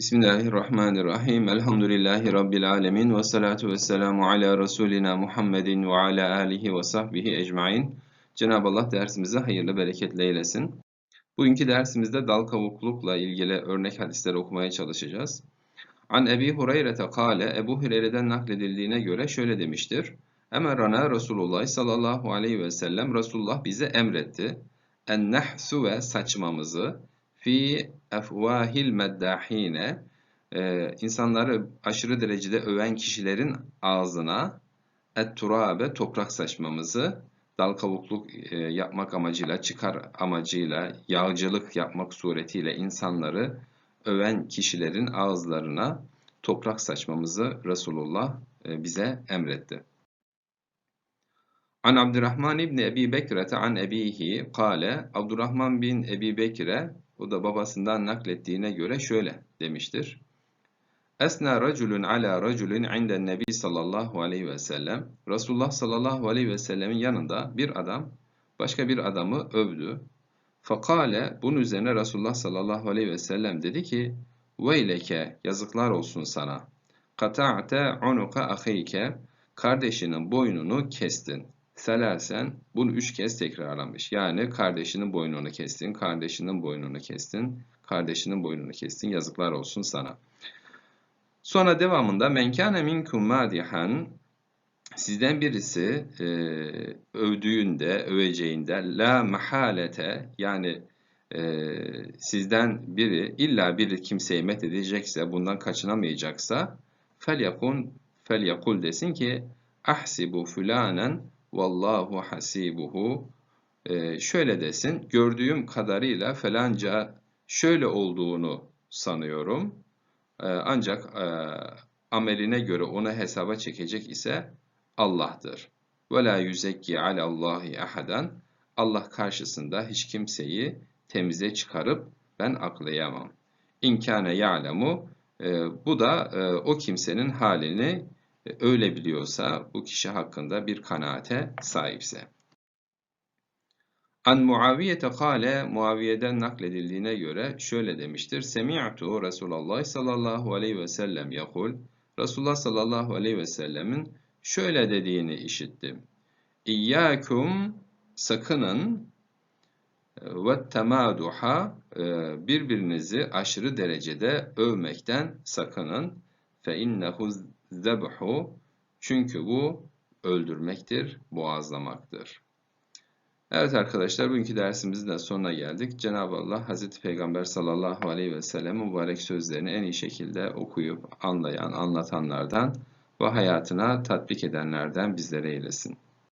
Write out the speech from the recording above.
Bismillahirrahmanirrahim. Elhamdülillahi Rabbil alemin. Ve salatu ve selamu ala Resulina Muhammedin ve ala alihi ve sahbihi ecmain. Cenab-ı Allah dersimize hayırlı bereketli eylesin. Bugünkü dersimizde dal kavuklukla ilgili örnek hadisleri okumaya çalışacağız. An Ebi Hureyre'te kale, Ebu Hureyre'den nakledildiğine göre şöyle demiştir. Emerana Resulullah sallallahu aleyhi ve sellem Resulullah bize emretti. En nehsu ve saçmamızı fi efvahil meddahine e, insanları aşırı derecede öven kişilerin ağzına et turabe toprak saçmamızı dal kavukluk e, yapmak amacıyla, çıkar amacıyla, yağcılık yapmak suretiyle insanları öven kişilerin ağızlarına toprak saçmamızı Resulullah e, bize emretti. An Abdurrahman İbni Ebi Bekir'e an ebihi kale Abdurrahman bin Ebi Bekir'e o da babasından naklettiğine göre şöyle demiştir. Esna raculun ala raculun inden nebi sallallahu aleyhi ve sellem. Resulullah sallallahu aleyhi ve sellemin yanında bir adam başka bir adamı övdü. Fakale bunun üzerine Resulullah sallallahu aleyhi ve sellem dedi ki Veyleke yazıklar olsun sana. Kata'te unuka ahike kardeşinin boynunu kestin. Selasen bunu üç kez tekrarlamış. Yani kardeşinin boynunu kestin, kardeşinin boynunu kestin, kardeşinin boynunu kestin. Yazıklar olsun sana. Sonra devamında menkâne minkum madihan sizden birisi e, övdüğünde, öveceğinde la mahalete yani e, sizden biri illa biri kimseyi met edecekse, bundan kaçınamayacaksa fel yakun fel yakul desin ki ahsibu fulanen vallahu hasibuhu e, şöyle desin gördüğüm kadarıyla falanca şöyle olduğunu sanıyorum e, ancak e, ameline göre onu hesaba çekecek ise Allah'tır. Ve la yüzekki alallahi ahadan Allah karşısında hiç kimseyi temize çıkarıp ben aklayamam. İnkâne ya'lemu e, bu da e, o kimsenin halini öyle biliyorsa bu kişi hakkında bir kanaate sahipse. An Muaviyete kale Muaviye'den nakledildiğine göre şöyle demiştir. Semi'tu Resulullah sallallahu aleyhi ve sellem yakul. Resulullah sallallahu aleyhi ve sellemin şöyle dediğini işittim. İyyâkum sakının ve temaduha birbirinizi aşırı derecede övmekten sakının. Fe innehu zebhu çünkü bu öldürmektir, boğazlamaktır. Evet arkadaşlar bugünkü dersimizin de sonuna geldik. Cenab-ı Allah Hazreti Peygamber sallallahu aleyhi ve sellem mübarek sözlerini en iyi şekilde okuyup anlayan, anlatanlardan ve hayatına tatbik edenlerden bizlere eylesin.